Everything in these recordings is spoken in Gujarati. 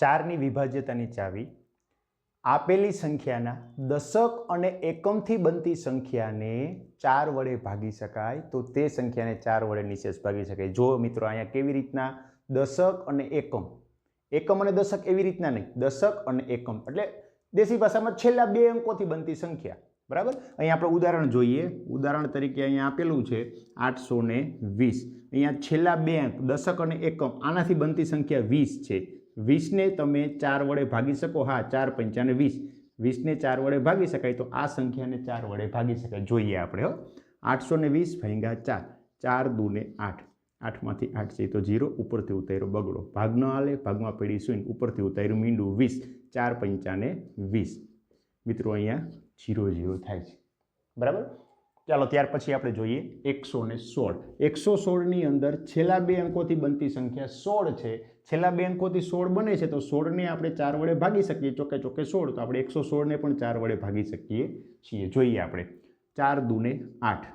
ચારની વિભાજ્યતાની ચાવી, આપેલી સંખ્યાના દશક અને એકમથી બનતી સંખ્યાને ચાર વડે ભાગી શકાય. તો તે સંખ્યાને ચાર વડે નિશેષ ભાગી શકાય. જો મિત્રો અહીંયા કેવી રીતના દશક અને એકમ? એકમ અને દશક એવી રીતના નહીં. દશક અને એકમ. એટલે દેશી ભાષામાં છેલ્લા બે અંકોથી બનતી સંખ્યા. બરાબર? અહીંયા આપણે ઉદાહરણ જોઈએ. ઉદાહરણ તરીકે અહીંયા આપેલું છે આઠસો વીસ. અહીંયા છેલ્લા બે અંક, દશક અને એકમ, આનાથી બનતી સંખ્યા વીસ છે. વીસને તમે ચાર વડે ભાગી શકો. હા, ચાર પંચાને વીસ. વીસને ચાર વડે ભાગી શકાય તો આ સંખ્યાને ચાર વડે ભાગી શકાય. જોઈએ આપણે હો. આઠસો ને વીસ ભાગ્યા ચાર. ચાર દૂને આઠ. આઠમાંથી આઠ છે તો જીરો ઉપરથી ઉતાર્યો બગડો. ભાગ ન હાલે, ભાગમાં પેઢી શૂન્ય ઉપરથી ઉતાર્યું મીંડું વીસ. ચાર પંચાને વીસ. મિત્રો, અહીંયા જીરો જીરો થાય છે. બરાબર? ચાલો ત્યાર પછી આપણે જોઈએ એકસો ને સોળ. એકસો સોળની અંદર છેલ્લા બે અંકોથી બનતી સંખ્યા સોળ છે. છેલ્લા બે અંકોથી સોળ બને છે તો સોળને આપણે ચાર વડે ભાગી શકીએ. ચોકે ચોકે સોળ. તો આપણે એકસો સોળને પણ ચાર વડે ભાગી શકીએ છીએ. જોઈએ આપણે. ચાર દૂને આઠ.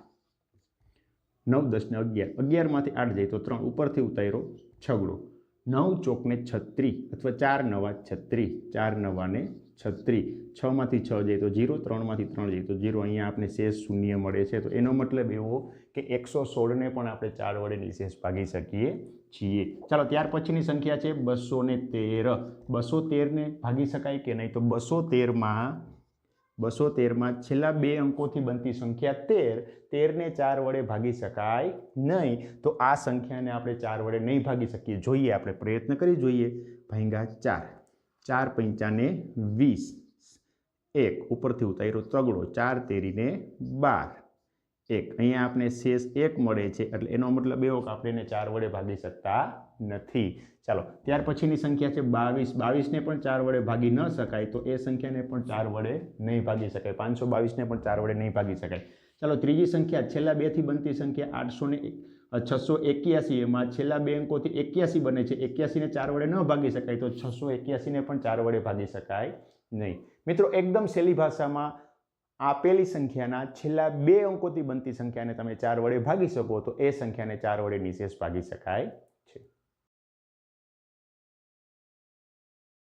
નવ દસ ને અગિયાર. અગિયારમાંથી આઠ જાય તો ત્રણ. ઉપરથી ઉતાર્યો છગડો. નવ ચોકને છત્રી અથવા ચાર નવા છત્રી, ચાર નવાને છત્રી. છમાંથી છ જાય તો જીરો ત્રણમાંથી ત્રણ જાય તો જીરો. અહીંયા આપણે શેષ શૂન્ય મળે છે. તો એનો મતલબ એવો કે એકસો સોળને પણ આપણે ચાર વડે નિશેષ ભાગી શકીએ છીએ. ચાલો, ત્યાર પછીની સંખ્યા છે બસો તેર. બસો તેરને ભાગી શકાય કે નહીં? તો બસો તેરમાં બસો તેરમાં છેલ્લા બે અંકોથી બનતી સંખ્યા તેર, તેરને ચાર વડે ભાગી શકાય નહીં. તો આ સંખ્યાને આપણે ચાર વડે નહીં ભાગી શકીએ. જોઈએ, આપણે પ્રયત્ન કરી જોઈએ. ભાંગા ચાર. ચાર પંચાને વીસ. એક ઉપરથી ઉતાર્યો તગડો. ચાર તેરીને બાર. એક. અહીંયા આપણે શેષ એક મળે છે, એટલે એનો મતલબ એવો કે આપણે એને ચાર વડે ભાગી શકતા નથી. ચાલો, ત્યાર પછીની સંખ્યા છે બાવીસ. બાવીસને પણ ચાર વડે ભાગી ન શકાય, તો એ સંખ્યાને પણ ચાર વડે નહીં ભાગી શકાય. પાંચસો બાવીસને પણ ચાર વડે નહીં ભાગી શકાય. ચાલો, ત્રીજી સંખ્યા, છેલ્લા બેથી બનતી સંખ્યા આઠસો ને છસો એક્યાસી. એમાં છેલ્લા બે અંકોથી એક્યાસી બને છે. એક્યાસીને ચાર વડે ન ભાગી શકાય, તો છસો એક્યાસીને પણ ચાર વડે ભાગી શકાય નહીં. મિત્રો, એકદમ સહેલી ભાષામાં આપેલી સંખ્યાના છેલ્લા બે અંકોથી બનતી સંખ્યાને તમે ચાર વડે ભાગી શકો તો એ સંખ્યાને ચાર વડે નિશેષ ભાગી શકાય.